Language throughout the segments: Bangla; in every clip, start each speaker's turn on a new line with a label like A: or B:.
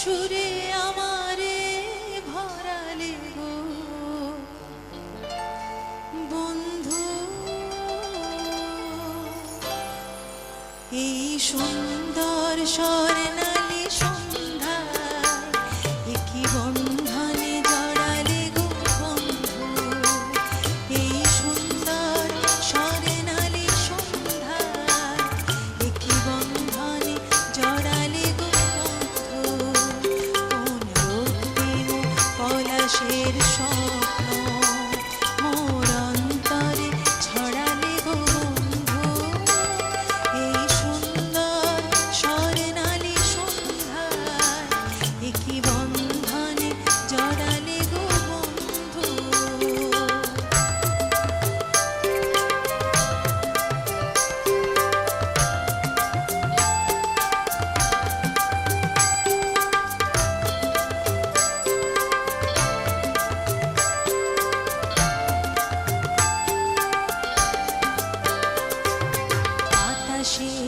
A: সুরে আমারে ভরালে গো। বন্ধু এই সুন্দর স্বর্ণালী পলাশের স্বপ্ন she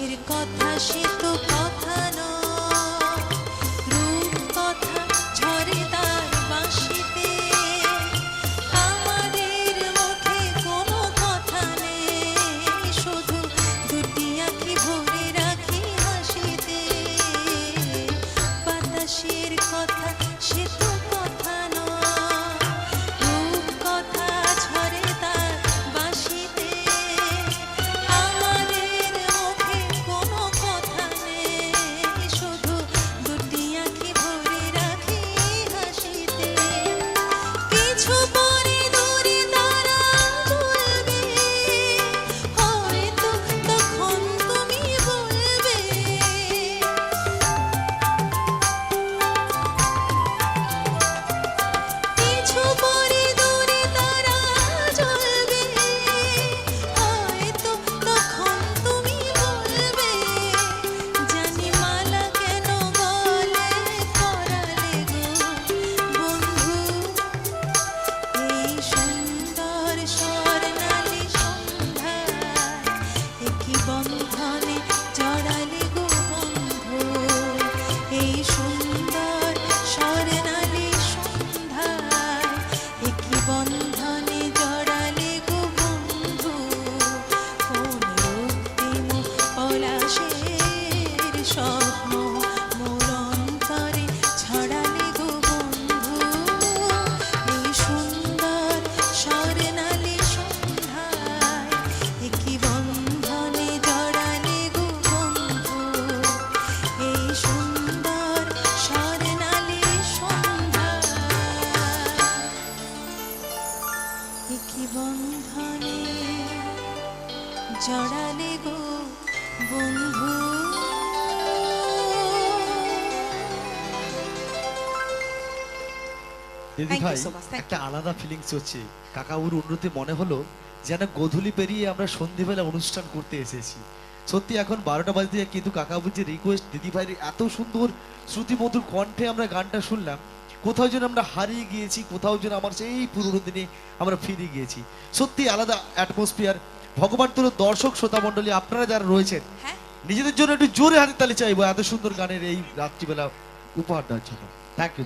A: জড়ালে গো বন্ধু।
B: দিদি ভাই একটা আলাদা ফিলিংস হচ্ছে। কাকাবুর উন্নতি মনে হলো যেন গোধূলি পেরিয়ে আমরা সন্ধেবেলা অনুষ্ঠান করতে এসেছি। সত্যি এখন বারোটা বাজে দিয়ে কিন্তু কাকাবুর যে রিকোয়েস্ট দিদি ভাইয়ের এত সুন্দর শ্রুতিমধুর কণ্ঠে আমরা গানটা শুনলাম কোথাও যেন আমরা হারিয়ে গিয়েছি কোথাও যেন আমার সেই পুরোনো দিনে আমরা ফিরে গিয়েছি। সত্যি আলাদা অ্যাটমসফিয়ার ভগবান তোর দর্শক শ্রোতা মন্ডলী আপনারা যারা রয়েছেন
A: হ্যাঁ।
B: নিজেদের জন্য একটু জোরে হাতে তালি চাইব। এত সুন্দর গানের এই রাত্রিবেলা উপহার দেওয়ার জন্য। Thank you